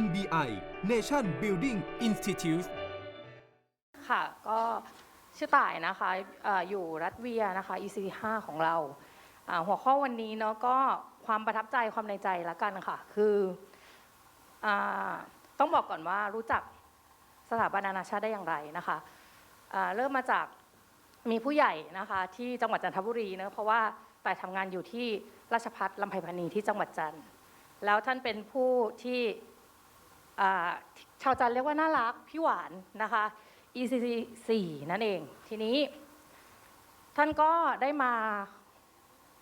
NBI Nation Building Institute ค่ะก็ชื่อต่ายนะคะเอออยู่รัฐเวียนะคะ EC 5ของเราอ่าหัวข้อวันนี้เนาะก็ความประทับใจความในใจละกันค่ะ คืออาต้องบอกก่อนว่ารู้จักสถาบันนานาชาติได้อย่างไรนะคะอ่าเริ่มมาจากมีผู้ใหญ่นะคะที่จังหวัดจันทบุรีเนะเพราะว่าแต่ทำงานอยู่ที่ราชพัฒลำไพพานีที่จังหวัดจันทร์แล้วท่านเป็นผู้ที่ ชาวจันเรียกว่าน่ารักพี่หวานนะคะ ECC 4นั่นเอง ทีนี้ ท่านก็ได้มา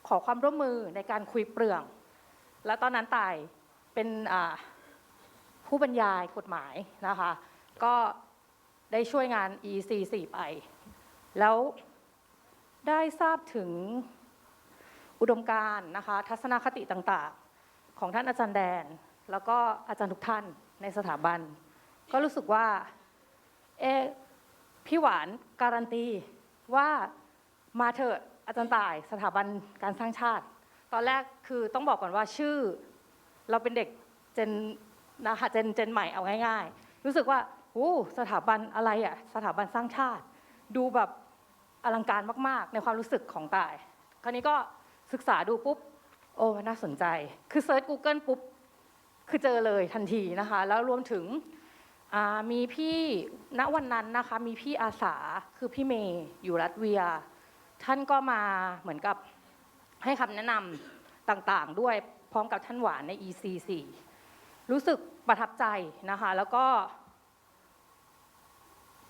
ขอความร่วมมือในการคุยเปลือง แล้วตอนนั้นตายเป็นผู้บรรยายกฎหมายนะคะ ก็ได้ช่วยงาน EC 4ไป แล้วได้ทราบถึงอุดมการณ์นะคะ ทัศนคติต่างๆ ของท่านอาจารย์แดน แล้วก็อาจารย์ทุกท่าน ในสถาบัน ก็รู้สึกว่าเอพี่หวานการันตีว่ามาเถอะอาจารย์ต่ายสถาบันการสร้างชาติ ตอนแรกคือต้องบอกก่อนว่าชื่อ เราเป็นเด็กเจนนะคะเจนเจนใหม่เอาง่าย ๆ รู้สึกว่าโอ้สถาบันอะไรอะสถาบันสร้างชาติ ดูแบบอลังการมากๆ ในความรู้สึกของต่าย คราวนี้ก็ศึกษาดูปุ๊บ โอ้น่าสนใจ คือเซิร์ช Google ปุ๊บ คือเจอเลยทันทีนะคะ แล้วรวมถึงมีพี่ณวันนั้นนะคะ มีพี่อาสาคือพี่เมย์อยู่รัฐเวีย ท่านก็มาเหมือนกับให้คำแนะนำต่างๆ ด้วยพร้อมกับท่านหวานใน EC4 รู้สึกประทับใจนะคะ แล้วก็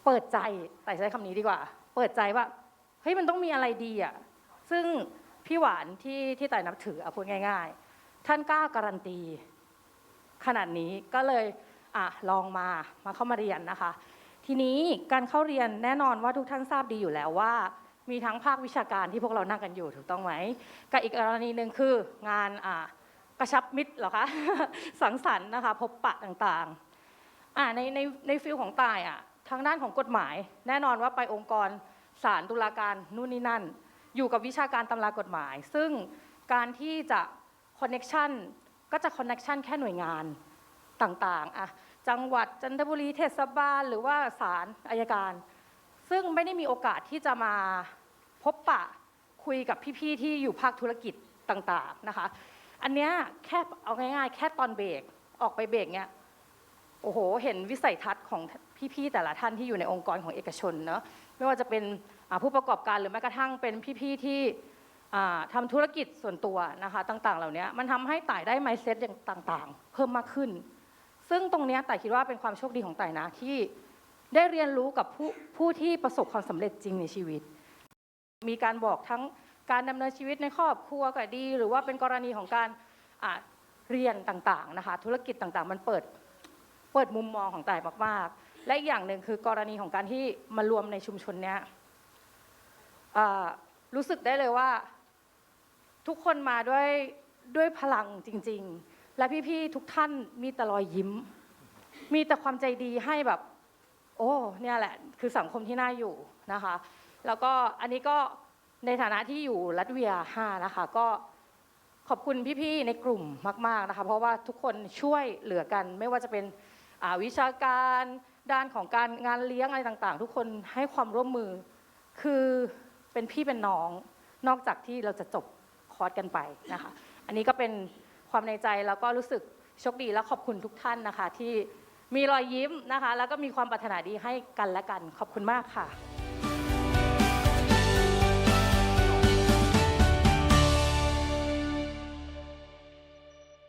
เปิดใจแต่ใช้คำนี้ดีกว่า เปิดใจว่าเฮ้ยมันต้องมีอะไรดีอะซึ่งพี่หวานที่ที่ต่ายนับถือเอาพูดง่าย ๆ ท่านกล้าการันตี ขนาดนี้ก็เลยอะลองมามาเข้ามาเรียนนะคะ ทีนี้การเข้าเรียนแน่นอนว่าทุกท่านทราบดีอยู่แล้วว่า มีทั้งภาควิชาการที่พวกเรานั่งกันอยู่ถูกต้องไหมกับอีกกรณีหนึ่งคืองานอะกระชับมิตรเหรอคะสังสรรค์นะคะพบปะต่างๆอะในในในฟิลของตายอะทางด้านของกฎหมาย แน่นอนว่าไปองค์กรศาลตุลาการนู่นนี่นั่น อยู่กับวิชาการตำรากฎหมาย ซึ่งการที่จะคอนเน็ชัน ก็จะคอนเน็ชันแค่หน่วยงานต่างๆอะจังหวัดจันทบุรีเทศบาล หรือว่าศาลอายการ ซึ่งไม่ได้มีโอกาสที่จะมาพบปะคุยกับพี่ๆที่อยู่ภาคธุรกิจต่างๆนะคะ อันเนี้ยแค่เอาง่ายๆ แค่ตอนเบรกออกไปเบรกเนี้ยโอ้โห เห็นวิสัยทัศน์ของพี่ๆแต่ละท่านที่อยู่ในองค์กรของเอกชนเนาะไม่ว่าจะเป็นผู้ประกอบการหรือแม้กระทั่งเป็นพี่ๆที่ ทำธุรกิจส่วนตัวนะคะต่างๆ เหล่านี้มันทำให้ต่ายได้ไมเซ็ตอย่างต่างๆ เพิ่มมากขึ้น ซึ่งตรงนี้ต่ายคิดว่าเป็นความโชคดีของต่ายนะที่ได้เรียนรู้กับผู้ผู้ที่ประสบความสำเร็จจริงในชีวิต มีการบอกทั้งการดำเนินชีวิตในครอบครัวก็ดี หรือว่าเป็นกรณีของการเรียนต่างๆนะคะธุรกิจต่างๆ มันเปิดเปิดมุมมองของต่ายมากๆ และอย่างหนึ่งคือกรณีของการที่มารวมในชุมชนเนี้ยรู้สึกได้เลยว่า ทุกคนมาด้วยด้วยพลังจริง ๆ และพี่ๆทุกท่านมีแต่รอยยิ้ม มีแต่ความใจดีให้แบบ โอ้เนี่ยแหละ คือสังคมที่น่าอยู่นะคะ แล้วก็อันนี้ก็ในฐานะที่อยู่รัฐเวีย5นะคะ ก็ขอบคุณพี่ๆในกลุ่มมาก ๆนะคะ เพราะว่าทุกคนช่วยเหลือกัน ไม่ว่าจะเป็นวิชาการด้านของการงานเลี้ยงอะไรต่างๆ ทุกคนให้ความร่วมมือ คือเป็นพี่เป็นน้อง นอกจากที่เราจะจบ อร์สกันไปนะคะ อันนี้ก็เป็นความในใจแล้วก็รู้สึกโชคดีและขอบคุณทุกท่านนะคะ ที่มีรอยยิ้มนะคะ แล้วก็มีความปรารถนาดีให้กันและกัน ขอบคุณมากค่ะ